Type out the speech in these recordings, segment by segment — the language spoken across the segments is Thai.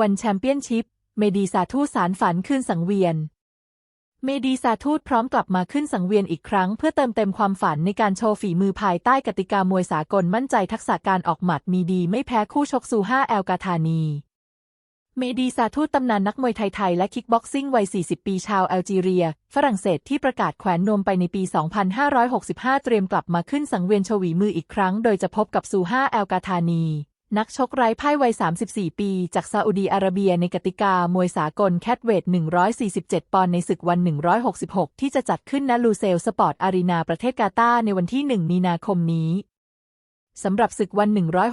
วันแชมเปี้ยนชิพ เมดีสาทูตสารฝันขึ้นสังเวียน เมดีสาทูตพร้อมกลับมาขึ้นสังเวียนอีกครั้ง เพื่อเติมเต็มความฝันในการโชว์ฝีมือภายใต้กติกามวยสากลมั่นใจทักษะการออกหมัดมีดีไม่แพ้คู่ชกซูห้าแอลกาธานีเมดีซาทูตตำนานนักมวยไทย ๆ และคิกบ็อกซิ่งวัย 40 ปีชาวแอลจีเรีย ฝรั่งเศสที่ประกาศแขวนนวมไปในปี 2565 เตรียมกลับมาขึ้นสังเวียนชวีมืออีกครั้ง โดยจะพบกับซูห้าแอลกาธานี นักชกไร้พ่ายวัย 34 ปี จากซาอุดีอาระเบียในกติกามวยสากลแคทเวท 147 ปอนด์ในศึกวัน 166 ที่จะจัดขึ้นณลูเซลสปอร์ตอารีนาประเทศกาตาร์ในวันที่ 1 มีนาคมนี้ สำหรับศึกวัน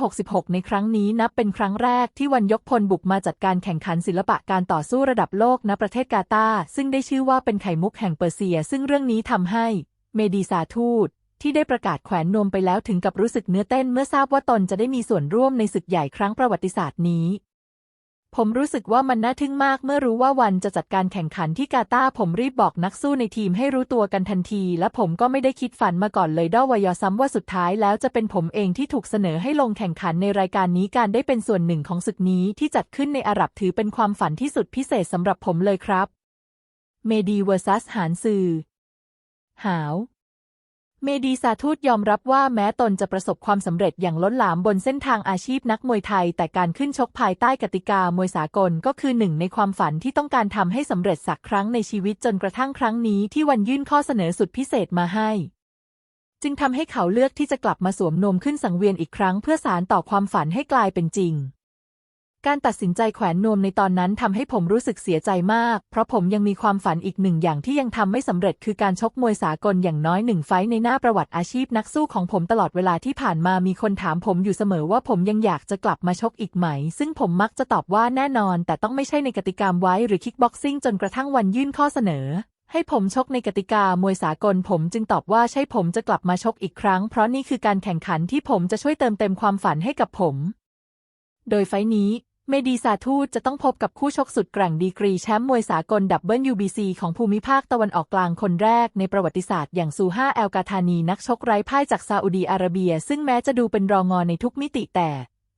166 ในครั้งนี้นับเป็นครั้งแรกที่วันยกพลบุกมาจัดการแข่งขันศิลปะการต่อสู้ระดับโลกณประเทศกาตาร์ซึ่งได้ชื่อว่าเป็นไข่มุกแห่งเปอร์เซีย ซึ่งเรื่องนี้ทำให้ เมดีซาทูต ที่ได้ประกาศแขวนนวมไปแล้วถึงกับรู้สึกเนื้อเต้นเมื่อทราบว่าตนจะได้มีส่วนร่วมในศึกใหญ่ครั้งประวัติศาสตร์นี้ ผมรู้สึกว่ามันน่าทึ่งมากเมื่อรู้ว่าวันจะจัดการแข่งขันที่กาตาร์ผมรีบบอกนักสู้ในทีมให้รู้ตัวกันทันที และผมก็ไม่ได้คิดฝันมาก่อนเลยด้อวยอซ้ำว่าสุดท้ายแล้วจะเป็นผมเองที่ถูกเสนอให้ลงแข่งขันในรายการนี้การได้เป็นส่วนหนึ่งของศึกนี้ที่จัดขึ้นในอาหรับถือเป็นความฝันที่สุดพิเศษสำหรับผมเลยครับเมดีเวอร์ซัสหานซือหาว เมดีสาทูตยอมรับว่าแม้ตนจะประสบความสำเร็จอย่างล้นหลามบนเส้นทางอาชีพนักมวยไทย แต่การขึ้นชกภายใต้กติกามวยสากลก็คือหนึ่งในความฝันที่ต้องการทำให้สำเร็จสักครั้งในชีวิตจนกระทั่งครั้งนี้ที่วันยื่นข้อเสนอสุดพิเศษมาให้ จึงทำให้เขาเลือกที่จะกลับมาสวมนมขึ้นสังเวียนอีกครั้งเพื่อสารต่อความฝันให้กลายเป็นจริง การตัดสินใจแขวนนวมในตอนนั้นทำให้ผมรู้สึกเสียใจมาก เพราะผมยังมีความฝันอีกหนึ่งอย่างที่ยังทำไม่สำเร็จคือการชกมวยสากลอย่างน้อยหนึ่งไฟในหน้าประวัติอาชีพนักสู้ของผมตลอดเวลาที่ผ่านมามีคนถามผมอยู่เสมอว่าผมยังอยากจะกลับมาชกอีกไหม ซึ่งผมมักจะตอบว่าแน่นอน แต่ต้องไม่ใช่ในกติกามไว้หรือคิกบ็อกซิ่งจนกระทั่งวันยื่นข้อเสนอให้ผมชกในกติกามวยสากลผมจึงตอบว่าใช่ผมจะกลับมาชกอีกครั้ง เพราะนี่คือการแข่งขันที่ผมจะช่วยเติมเต็มความฝันให้กับผม โดยไฟนี้ เมดีซาทูตจะต้องพบกับคู่ชกสุดแกร่งดีกรีแชมป์มวยสากลดับเบิลยูบีซีของภูมิภาคตะวันออกกลางคนแรกในประวัติศาสตร์อย่างซูห้าแอลกาธานีนักชกไร้พ่ายจากซาอุดีอาระเบีย ซึ่งแม้จะดูเป็นรองงอในทุกมิติแต่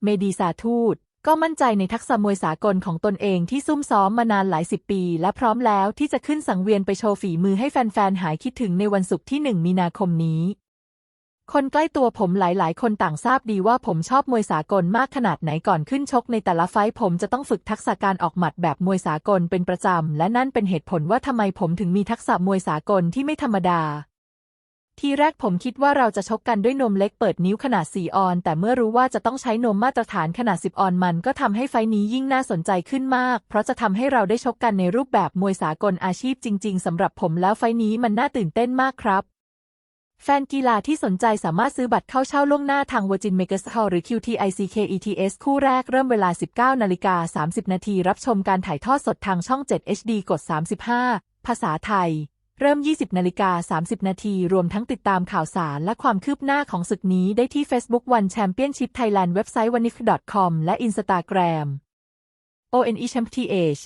เมดีซาทูตก็มั่นใจในทักษะมวยสากลของตนเองที่ซุ่มซ้อมมานานหลายสิบปี และพร้อมแล้วที่จะขึ้นสังเวียนไปโชว์ฝีมือให้แฟนๆหายคิดถึงในวันศุกร์ที่หนึ่งมีนาคมนี้ คนใกล้ตัวผมหลายๆ คนต่างทราบดีว่าผมชอบมวยสากลมากขนาดไหนก่อนขึ้นชกในแต่ละไฟท์ผมจะต้องฝึกทักษะการออกหมัดแบบมวยสากลเป็นประจำ และนั่นเป็นเหตุผลว่าทำไมผมถึงมีทักษะมวยสากลที่ไม่ธรรมดา ทีแรกผมคิดว่าเราจะชกกันด้วยนมเล็กเปิดนิ้วขนาด 4 ออน แต่เมื่อรู้ว่าจะต้องใช้นมมาตรฐานขนาด 10 ออนมันก็ทำให้ไฟท์นี้ยิ่งน่าสนใจขึ้นมาก เพราะจะทำให้เราได้ชกกันในรูปแบบมวยสากลอาชีพจริง ๆสำหรับผมแล้วไฟท์นี้มันน่าตื่นเต้นมากครับ แฟนกีฬาที่สนใจสามารถซื้อบัตรเข้าเช่าล่วงหน้าทาง Virgin Megastore Hall หรือ QTICKETS คู่แรกเริ่มเวลา 19นาฬิกา30 นาทีรับชมการถ่ายทอดสดทางช่อง 7 HD กด 35 ภาษาไทย เริ่ม 20นาฬิกา30 นาทีรวมทั้งติดตามข่าวสารและความคืบหน้าของศึกนี้ได้ที่ Facebook One Championship Thailand เว็บไซต์ w a n i f com และ Instagram ONE Champ TH